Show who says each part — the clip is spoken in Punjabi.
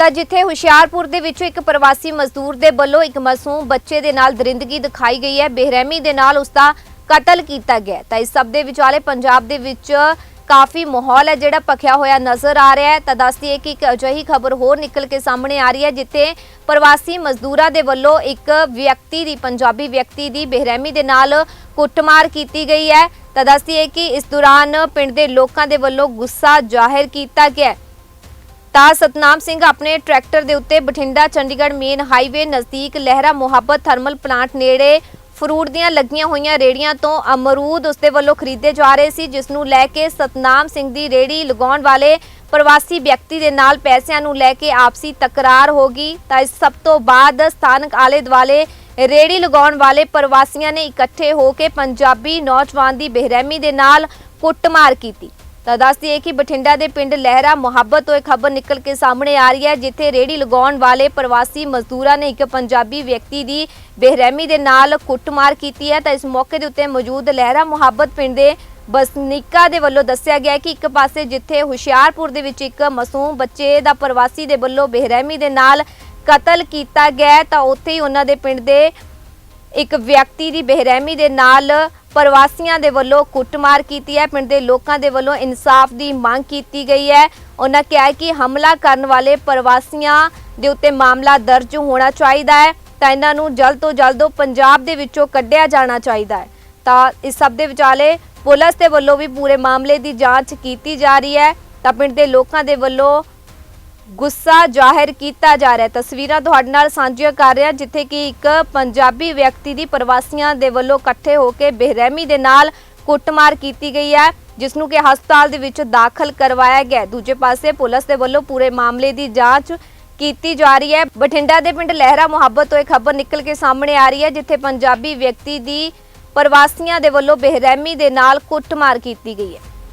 Speaker 1: ਤਾਂ ਜਿੱਥੇ ਹੁਸ਼ਿਆਰਪੁਰ ਦੇ ਵਿੱਚ ਇੱਕ ਪ੍ਰਵਾਸੀ ਮਜ਼ਦੂਰ ਦੇ ਵੱਲੋਂ ਇੱਕ ਮਾਸੂਮ ਬੱਚੇ ਦੇ ਨਾਲ ਦਰਿੰਦਗੀ ਦਿਖਾਈ ਗਈ ਹੈ, ਬੇਰਹਿਮੀ ਦੇ ਨਾਲ ਉਸ ਦਾ ਕਤਲ ਕੀਤਾ ਗਿਆ ਤਾਂ ਇਸ ਸਭ ਦੇ ਵਿਚਾਲੇ ਪੰਜਾਬ ਦੇ ਵਿੱਚ ਕਾਫੀ ਮਾਹੌਲ ਹੈ ਜਿਹੜਾ ਭਖਿਆ ਹੋਇਆ ਨਜ਼ਰ ਆ ਰਿਹਾ ਹੈ। ਤਾਂ ਦੱਸਦੀ ਹੈ ਕਿ ਇੱਕ ਅਜਿਹੀ ਖਬਰ ਹੋਰ ਨਿਕਲ ਕੇ ਸਾਹਮਣੇ ਆ ਰਹੀ ਹੈ, ਜਿੱਥੇ ਪ੍ਰਵਾਸੀ ਮਜ਼ਦੂਰਾਂ ਦੇ ਵੱਲੋਂ ਇੱਕ ਵਿਅਕਤੀ ਦੀ, ਪੰਜਾਬੀ ਵਿਅਕਤੀ ਦੀ ਬੇਰਹਿਮੀ ਦੇ ਨਾਲ ਕੁੱਟਮਾਰ ਕੀਤੀ ਗਈ ਹੈ। ਤਾਂ ਦੱਸਦੀ ਹੈ ਕਿ ਇਸ ਦੌਰਾਨ ਪਿੰਡ ਦੇ ਲੋਕਾਂ ਦੇ ਵੱਲੋਂ ਗੁੱਸਾ ਜ਼ਾਹਿਰ ਕੀਤਾ ਗਿਆ ਤਾਂ ਸਤਨਾਮ ਸਿੰਘ ਆਪਣੇ ਟਰੈਕਟਰ ਦੇ ਉੱਤੇ ਬਠਿੰਡਾ, ਚੰਡੀਗੜ੍ਹ ਮੇਨ ਹਾਈਵੇ ਨਜ਼ਦੀਕ ਲਹਿਰਾ ਮੁਹੱਬਤ ਥਰਮਲ ਪਲਾਂਟ ਨੇੜੇ ਫਰੂਟ ਦੀਆਂ ਲੱਗੀਆਂ ਹੋਈਆਂ ਰੇੜੀਆਂ ਤੋਂ ਅਮਰੂਦ ਉਸਦੇ ਵੱਲੋਂ ਖਰੀਦੇ ਜਾ ਰਹੇ ਸੀ, ਜਿਸ ਨੂੰ ਲੈ ਕੇ ਸਤਨਾਮ ਸਿੰਘ ਦੀ ਰੇੜੀ ਲਗਾਉਣ ਵਾਲੇ ਪ੍ਰਵਾਸੀ ਵਿਅਕਤੀ ਦੇ ਨਾਲ ਪੈਸਿਆਂ ਨੂੰ ਲੈ ਕੇ ਆਪਸੀ ਤਕਰਾਰ ਹੋ ਗਈ। ਤਾਂ ਇਸ ਸਭ ਤੋਂ ਬਾਅਦ ਸਥਾਨਕ ਆਲੇ ਦੁਆਲੇ ਰੇੜੀ ਲਗਾਉਣ ਵਾਲੇ ਪ੍ਰਵਾਸੀਆਂ ਨੇ ਇਕੱਠੇ ਹੋ ਕੇ ਪੰਜਾਬੀ ਨੌਜਵਾਨ ਦੀ ਬੇਰਹਿਮੀ ਦੇ ਨਾਲ ਕੁੱਟਮਾਰ ਕੀਤੀ। ਤਾਂ ਦੱਸਦੀ ਹੈ ਕਿ ਬਠਿੰਡਾ ਦੇ ਪਿੰਡ ਲਹਿਰਾ ਮੁਹੱਬਤ ਤੋਂ ਇਹ ਖਬਰ ਨਿਕਲ ਕੇ ਸਾਹਮਣੇ ਆ ਰਹੀ ਹੈ, ਜਿੱਥੇ ਰੇੜੀ ਲਗਾਉਣ ਵਾਲੇ ਪ੍ਰਵਾਸੀ ਮਜ਼ਦੂਰਾਂ ਨੇ ਇੱਕ ਪੰਜਾਬੀ ਵਿਅਕਤੀ ਦੀ ਬੇਰਹਿਮੀ ਦੇ ਨਾਲ ਕੁੱਟਮਾਰ ਕੀਤੀ ਹੈ। ਤਾਂ ਇਸ ਮੌਕੇ ਦੇ ਉੱਤੇ ਮੌਜੂਦ ਲਹਿਰਾ ਮੁਹੱਬਤ ਪਿੰਡ ਦੇ ਵਸਨੀਕਾਂ ਦੇ ਵੱਲੋਂ ਦੱਸਿਆ ਗਿਆ ਕਿ ਇੱਕ ਪਾਸੇ ਜਿੱਥੇ ਹੁਸ਼ਿਆਰਪੁਰ ਦੇ ਵਿੱਚ ਇੱਕ ਮਾਸੂਮ ਬੱਚੇ ਦਾ ਪ੍ਰਵਾਸੀ ਦੇ ਵੱਲੋਂ ਬੇਰਹਿਮੀ ਦੇ ਨਾਲ ਕਤਲ ਕੀਤਾ ਗਿਆ ਤਾਂ ਉੱਥੇ ਹੀ ਉਹਨਾਂ ਦੇ ਪਿੰਡ ਦੇ ਇੱਕ ਵਿਅਕਤੀ ਦੀ ਬੇਰਹਿਮੀ ਦੇ ਨਾਲ ਪ੍ਰਵਾਸੀਆਂ ਦੇ ਵੱਲੋਂ ਕੁੱਟਮਾਰ ਕੀਤੀ ਹੈ। ਪਿੰਡ ਦੇ ਲੋਕਾਂ ਦੇ ਵੱਲੋਂ ਇਨਸਾਫ ਦੀ ਮੰਗ ਕੀਤੀ ਗਈ ਹੈ। ਉਹਨਾਂ ਕਿਹਾ ਕਿ ਹਮਲਾ ਕਰਨ ਵਾਲੇ ਪ੍ਰਵਾਸੀਆਂ ਦੇ ਉੱਤੇ ਮਾਮਲਾ ਦਰਜ ਹੋਣਾ ਚਾਹੀਦਾ ਹੈ। ਤਾਂ ਇਹਨਾਂ ਨੂੰ ਜਲਦ ਤੋਂ ਜਲਦ ਪੰਜਾਬ ਦੇ ਵਿੱਚੋਂ ਕੱਢਿਆ ਜਾਣਾ ਚਾਹੀਦਾ ਹੈ। ਤਾਂ ਇਸ ਸਭ ਦੇ ਵਿਚਾਲੇ ਪੁਲਿਸ ਦੇ ਵੱਲੋਂ ਵੀ ਪੂਰੇ ਮਾਮਲੇ ਦੀ ਜਾਂਚ ਕੀਤੀ ਜਾ ਰਹੀ ਹੈ। ਤਾਂ ਪਿੰਡ ਦੇ ਲੋਕਾਂ ਦੇ ਵੱਲੋਂ ਗੁੱਸਾ ਜ਼ਾਹਿਰ ਕੀਤਾ ਜਾ ਰਿਹਾ ਤਸਵੀਰਾਂ ਤੁਹਾਡੇ ਨਾਲ ਸਾਂਝੀਆਂ ਕਰ ਰਿਹਾ ਜਿੱਥੇ ਕਿ ਇੱਕ ਪੰਜਾਬੀ ਵਿਅਕਤੀ ਦੀ ਪ੍ਰਵਾਸੀਆਂ ਦੇ ਵੱਲੋਂ ਇਕੱਠੇ ਹੋ ਕੇ ਬੇਰਹਿਮੀ ਦੇ ਨਾਲ ਕੁੱਟਮਾਰ ਕੀਤੀ ਗਈ ਹੈ ਜਿਸ ਨੂੰ ਕਿ ਹਸਪਤਾਲ ਦੇ ਵਿੱਚ ਦਾਖਲ ਕਰਵਾਇਆ ਗਿਆ ਦੂਜੇ ਪਾਸੇ ਪੁਲਿਸ ਦੇ ਵੱਲੋਂ ਪੂਰੇ ਮਾਮਲੇ ਦੀ ਜਾਂਚ ਕੀਤੀ ਜਾ ਰਹੀ ਹੈ। ਬਠਿੰਡਾ ਦੇ ਪਿੰਡ ਲਹਿਰਾ ਮੁਹੱਬਤ ਤੋਂ ਇਹ ਖਬਰ ਨਿਕਲ ਕੇ ਸਾਹਮਣੇ ਆ ਰਹੀ ਹੈ, ਜਿੱਥੇ ਪੰਜਾਬੀ ਵਿਅਕਤੀ ਦੀ ਪ੍ਰਵਾਸੀਆਂ ਦੇ ਵੱਲੋਂ ਬੇਰਹਿਮੀ ਦੇ ਨਾਲ ਕੁੱਟਮਾਰ ਕੀਤੀ ਗਈ ਹੈ।